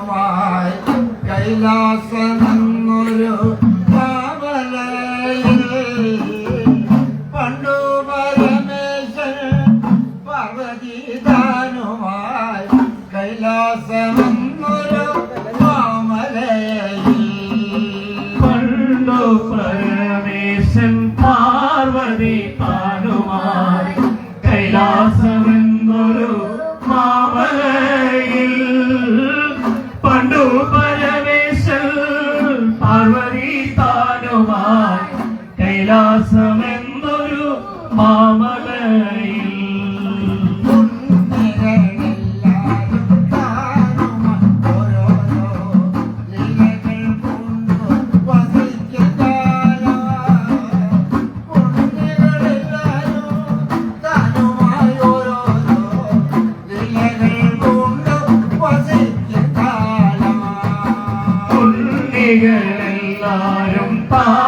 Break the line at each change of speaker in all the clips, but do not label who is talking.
കൈലാസമായി കൈലാസമെന്നൊരു ഭാവലയിൽ പണ്ടു പരമേശ്വര പർവതിദാനുമായി കൈലാസമെന്നൊരു ഭാമലയിൽ
പണ്ടു പരമേശൻ പാർവതി താനുമായി കൈലാസം পাহাড়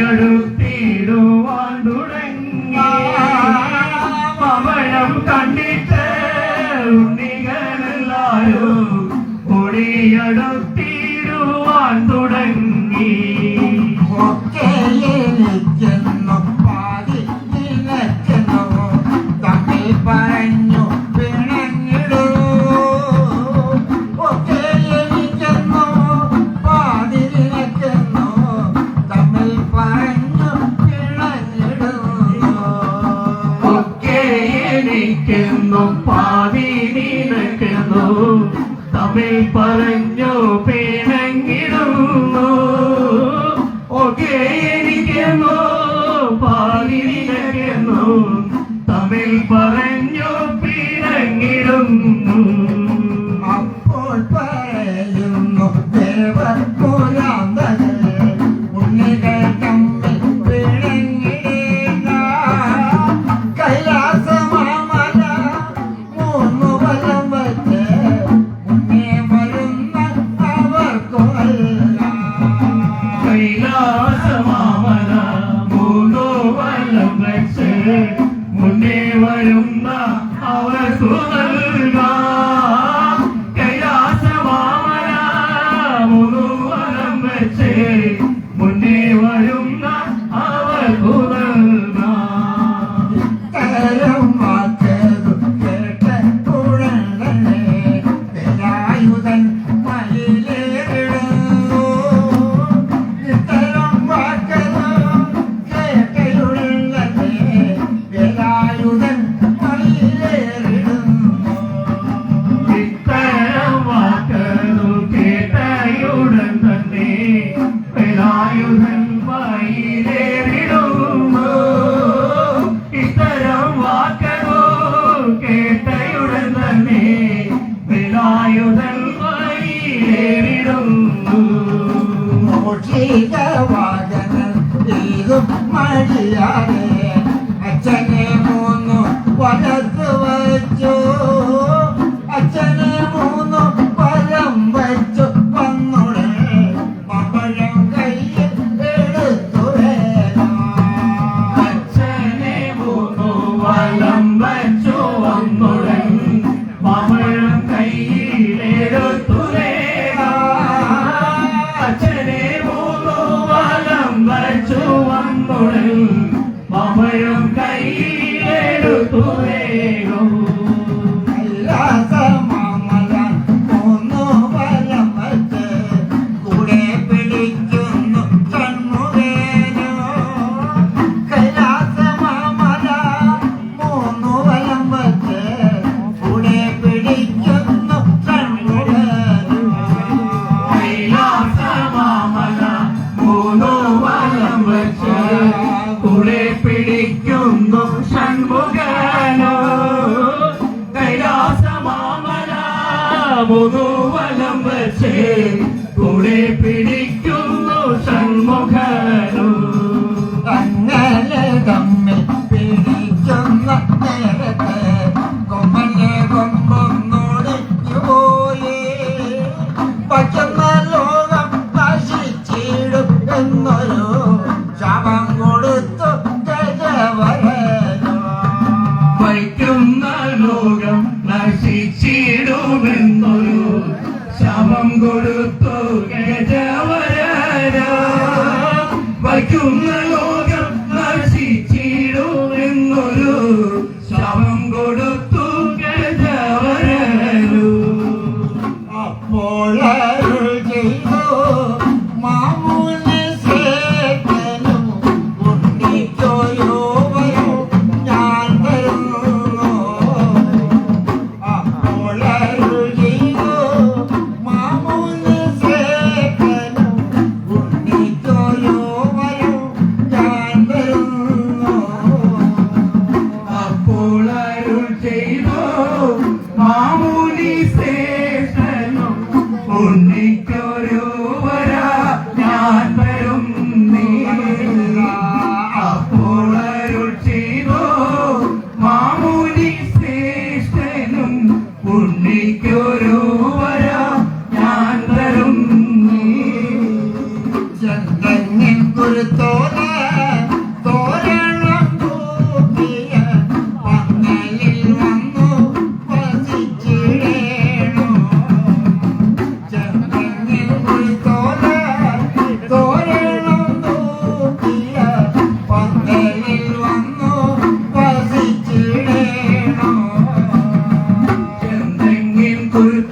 അടുത്തിടുവാൻ ഒക്കെ ഇരിക്കുന്നു പാലിരിക്കുന്നു തമിഴ് പറ മുതൽ നേരിടുന്നു
മോഷിതവാചനം ചെയ്തും മടിയാതെ അച്ഛനെ മൂന്നു വളർത്തു വച്ചു. അച്ഛനെ മൂന്നു
മുതുവലം വെച്ച് കൂടെ പിടിക്കുന്നു to குறித்து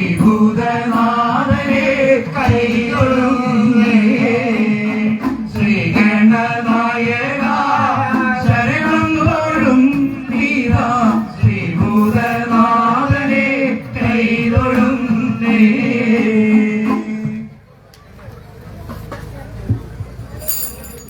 你不懂。